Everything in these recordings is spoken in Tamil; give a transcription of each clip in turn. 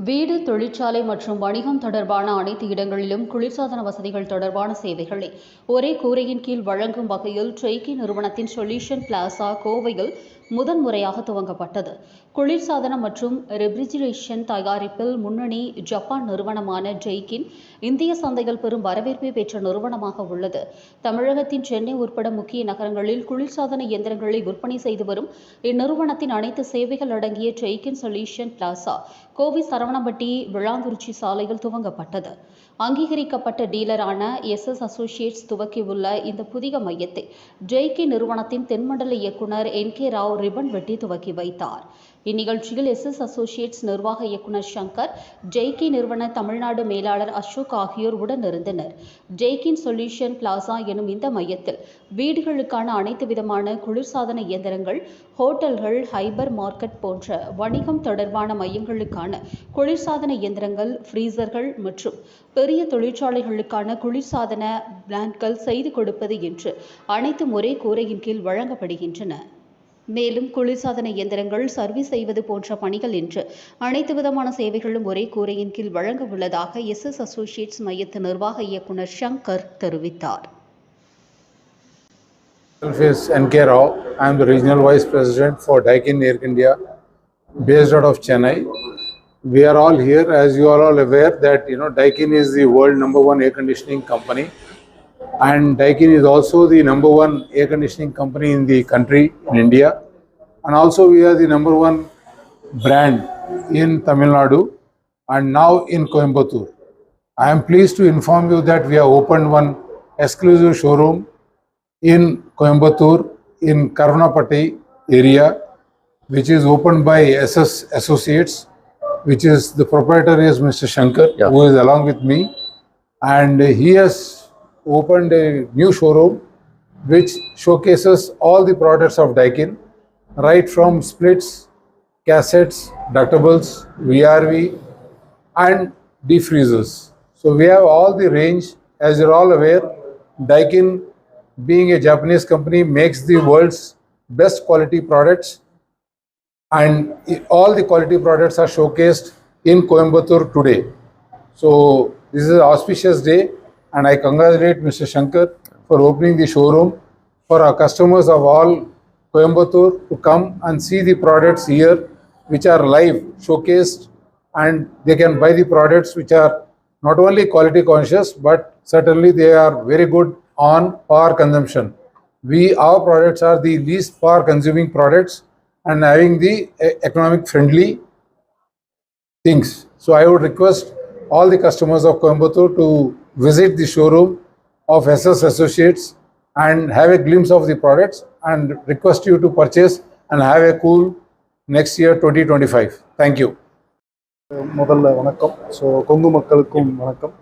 வீடு தொழிற்சாலை மற்றும் வணிகம் தொடர்பான அனைத்து இடங்களிலும் குளிர்சாதன வசதிகள் தொடர்பான சேவைகளை ஒரே கூரையின் கீழ் வழங்கும் வகையில் ட்ரெய்கி நிறுவனத்தின் சொல்யூஷன் பிளாசா கோவையில் முதன்முறையாக துவங்கப்பட்டது. குளிர்சாதனம் மற்றும் ரெஃப்ரிஜிரேஷன் தயாரிப்பில் முன்னணி ஜப்பான் நிறுவனமான ஜெய்கின் இந்திய சந்தையில் பெரும் வரவேற்பை பெற்ற நிறுவனமாக உள்ளது. தமிழகத்தின் சென்னை உட்பட முக்கிய நகரங்களில் குளிர்சாதன இயந்திரங்களை விற்பனை செய்து வரும் இந்நிறுவனத்தின் அனைத்து சேவைகள் அடங்கிய Daikin solution plaza Kovai Saravanampatti Vilankurichi சாலையில் துவங்கப்பட்டது. அங்கீகரிக்கப்பட்ட டீலரான எஸ் எஸ் அசோசியேட்ஸ் துவக்கியுள்ள இந்த புதிய மையத்தை ஜெய்கே நிறுவனத்தின் தென்மண்டல இயக்குனர் என் கே ராவ் ரிப்பன் வெட்டி துவக்கி வைத்தார். இந்நிகழ்ச்சியில் எஸ் எஸ் அசோசியேட்ஸ் நிர்வாக இயக்குனர் சங்கர் ஜெய்கி நிறுவன தமிழ்நாடு மேலாளர் அசோக் ஆகியோர் உடனிருந்தனர் ஜெய்கின் சொல்யூஷன் பிளாசா எனும் இந்த மையத்தில் வீடுகளுக்கான அனைத்து விதமான குளிர்சாதன இயந்திரங்கள் ஹோட்டல்கள் ஹைபர் மார்க்கெட் போன்ற வணிகம் தொடர்பான மையங்களுக்கான குளிர்சாதன இயந்திரங்கள் ஃப்ரீசர்கள் மற்றும் பெரிய தொழிற்சாலைகளுக்கான குளிர்சாதன பிளான்ட்கள் செய்து கொடுப்பது என்று அனைத்தும் ஒரே கூரையின் கீழ் வழங்கப்படுகின்றன. மேலும் குளிர்சாதன இயந்திரங்கள் சர்வீஸ் செய்வது போன்ற பணிகள் என்று அனைத்து விதமான சேவைகளும் ஒரே கூரையின் கீழ் வழங்க உள்ளதாக எஸ் எஸ் அசோசியேட்ஸ் மையத்து நிர்வாக இயக்குநர் சங்கர் தெரிவித்தார் is N.K. Rao. I am the Regional Vice President for Daikin Air India, based out of Chennai. We are all here, as you are all aware, that you know Daikin is the world number one air conditioning company, and Daikin is also the number one air conditioning company in the country in India, and also we are the number one brand in Tamil Nadu and now in Coimbatore. I am pleased to inform you that we have opened one exclusive showroom in Coimbatore in Karunapati area, which is opened by SS Associates, which is the proprietor is Mr. Shankar, Yeah. who is along with me, and he has opened a new showroom which showcases all the products of Daikin, right from splits, cassettes, ductables, VRV, and defreezers. So we have all the range. As you're all aware, Daikin, being a Japanese company, makes the world's best quality products, and all the quality products are showcased in Coimbatore today. So this is an auspicious day, and I congratulate Mr. Shankar for opening the showroom for our customers of all Coimbatore to come and see the products here, which are live showcased, and they can buy the products which are not only quality conscious, but certainly they are very good on power consumption. We our products are the least power consuming products and having the e- economic friendly things. So I would request all the customers of Coimbatore to visit the showroom of SS Associates and have a glimpse of the products and request you to purchase and have a cool next year 2025. Thank you. முதல்ல வணக்கம். ஸோ கொங்கு மக்களுக்கும் வணக்கம்.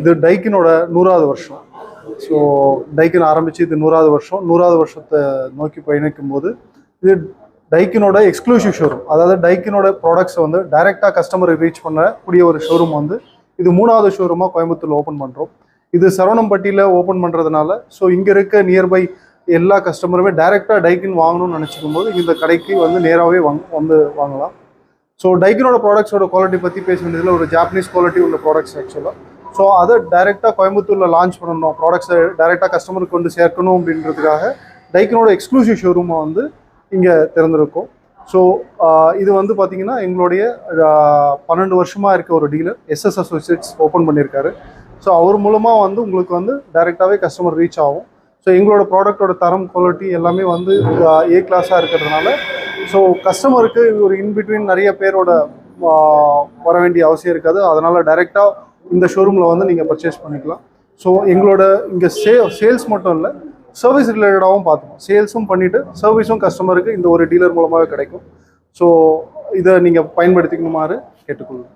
இது டைக்கினோட நூறாவது வருஷம். ஸோ டைக்கின் ஆரம்பித்து இது நூறாவது வருஷம். நூறாவது வருஷத்தை நோக்கி பயணிக்கும் போது இது டைக்கினோட எக்ஸ்க்ளூசிவ் ஷோரூம் அதாவது டைக்கினோட ப்ராடக்ட்ஸை வந்து டைரெக்டாக கஸ்டமரை ரீச் பண்ணக்கூடிய ஒரு ஷோரூம் வந்து இது மூணாவது ஷோரூமாக கோயம்புத்தூரில் ஓப்பன் பண்ணுறோம் இது சரவணம்பட்டியில் ஓப்பன் பண்ணுறதுனால ஸோ இங்கே இருக்க நியர்பை எல்லா கஸ்டமருமே டைரெக்டாக டைக்கின் வாங்கணும்னு நினச்சிக்கும் போது இந்த கடைக்கு வந்து நேராகவே வாங் வந்து வாங்கலாம். ஸோ டைக்கினோட ப்ராடக்ட்ஸோட குவாலிட்டி பற்றி பேச வேண்டியதில் ஒரு ஜாப்பனீஸ் குவாலிட்டி உள்ள ப்ராடக்ட்ஸ் ஆக்சுவலாக ஸோ அதை டைரெக்டாக கோயம்புத்தூரில் லான்ச் பண்ணணும். ப்ராடக்ட்ஸை டைரெக்டாக கஸ்டமருக்கு கொண்டு சேர்க்கணும் அப்படின்றதுக்காக டைக்கினோட எக்ஸ்க்ளூசிவ் ஷோரூமை வந்து இங்கே திறந்திருக்கோம். ஸோ uh, இது வந்து பார்த்தீங்கன்னா எங்களுடைய பன்னெண்டு வருஷமாக இருக்க ஒரு டீலர் எஸ்எஸ் அசோசியேட்ஸ் ஓப்பன் பண்ணியிருக்காரு ஸோ அவர் மூலமாக வந்து உங்களுக்கு வந்து டைரெக்டாகவே கஸ்டமர் ரீச் ஆகும். ஸோ எங்களோட ப்ராடக்ட்டோட தரம் குவாலிட்டி எல்லாமே வந்து ஏ கிளாஸாக இருக்கிறதுனால ஸோ கஸ்டமருக்கு ஒரு இன்பிட்வீன் நிறைய பேரோட வர வேண்டிய அவசியம் இருக்காது. அதனால் டைரெக்டாக இந்த ஷோரூமில் வந்து நீங்கள் பர்ச்சேஸ் பண்ணிக்கலாம். ஸோ எங்களோட இங்கே சே சேல்ஸ் மட்டும் இல்லை சர்வீஸ் ரிலேட்டடாகவும் பார்த்துக்கும் சேல்ஸும் பண்ணிவிட்டு சர்வீஸும் கஸ்டமருக்கு இந்த ஒரு டீலர் மூலமாகவே கிடைக்கும். ஸோ இதை நீங்கள் பயன்படுத்திக்கணுமாறு கேட்டுக்கொள்ளுங்க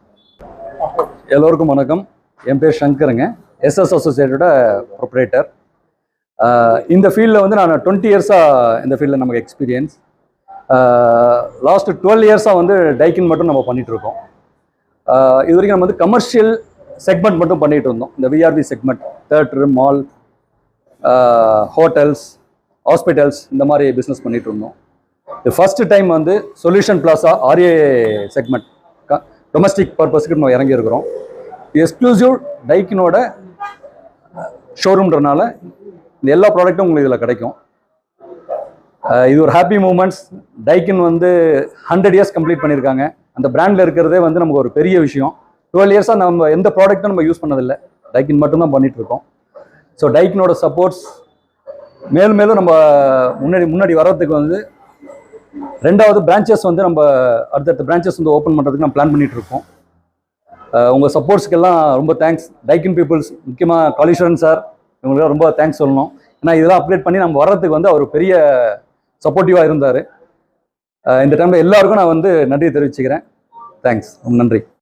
எல்லோருக்கும் வணக்கம். என் பேர் சங்கருங்க. எஸ்எஸ் அசோசியேட்டோட ப்ரொப்ரேட்டர் இந்த ஃபீல்டில் வந்து நான் டுவெண்ட்டி இயர்ஸாக இந்த ஃபீல்டில் நமக்கு எக்ஸ்பீரியன்ஸ் லாஸ்ட் டுவெல் இயர்ஸாக வந்து டைக்கின் மட்டும் நம்ம பண்ணிகிட்ருக்கோம் இது வரைக்கும் நம்ம வந்து கமர்ஷியல் செக்மெண்ட் மட்டும் பண்ணிகிட்டு இருந்தோம் இந்த VRP segment theatre mall hotels hospitals இந்த மாதிரி பிஸ்னஸ் பண்ணிட்டு இருந்தோம். இது ஃபஸ்ட்டு டைம் வந்து solution plaza R A segment domestic பர்பஸ்க்கு நம்ம இறங்கியிருக்கிறோம். எக்ஸ்க்ளூசிவ் டைக்கினோட ஷோரூம்ன்றனால இந்த எல்லா ப்ராடக்ட்டும் உங்களுக்கு இதில் கிடைக்கும். இது ஒரு ஹாப்பி மூமெண்ட்ஸ் டைக்கின் வந்து ஹண்ட்ரட் இயர்ஸ் கம்ப்ளீட் பண்ணியிருக்காங்க. அந்த பிராண்டில் இருக்கிறதே வந்து நமக்கு ஒரு பெரிய விஷயம். டுவெல் இயர்ஸாக நம்ம எந்த ப்ராடக்ட்டும் நம்ம யூஸ் பண்ணதில்லை. டைக்கின் மட்டும்தான் பண்ணிகிட்ருக்கோம் ஸோ டைக்கினோட சப்போர்ட்ஸ் மேலும் மேலும் நம்ம முன்னாடி முன்னாடி வர்றதுக்கு வந்து ரெண்டாவது பிரான்ச்சஸ் வந்து நம்ம அடுத்தடுத்த பிரான்ச்சஸ் வந்து ஓப்பன் பண்ணுறதுக்கு நம்ம பிளான் பண்ணிகிட்டு இருக்கோம். உங்கள் சப்போர்ட்ஸ்க்கெல்லாம் ரொம்ப தேங்க்ஸ் டைக்கின் பீப்புள்ஸ் முக்கியமாக காலீஸ்வரன் சார் இவங்களுக்கு ரொம்ப தேங்க்ஸ் சொல்லணும். ஏன்னா இதெல்லாம் அப்டேட் பண்ணி நம்ம வர்றதுக்கு வந்து அவர் பெரிய சப்போர்ட்டிவாக இருந்தார். இந்த டைமில் எல்லாருக்கும் நான் வந்து நன்றி தெரிவிச்சுக்கிறேன். தேங்க்ஸ் ரொம்ப நன்றி.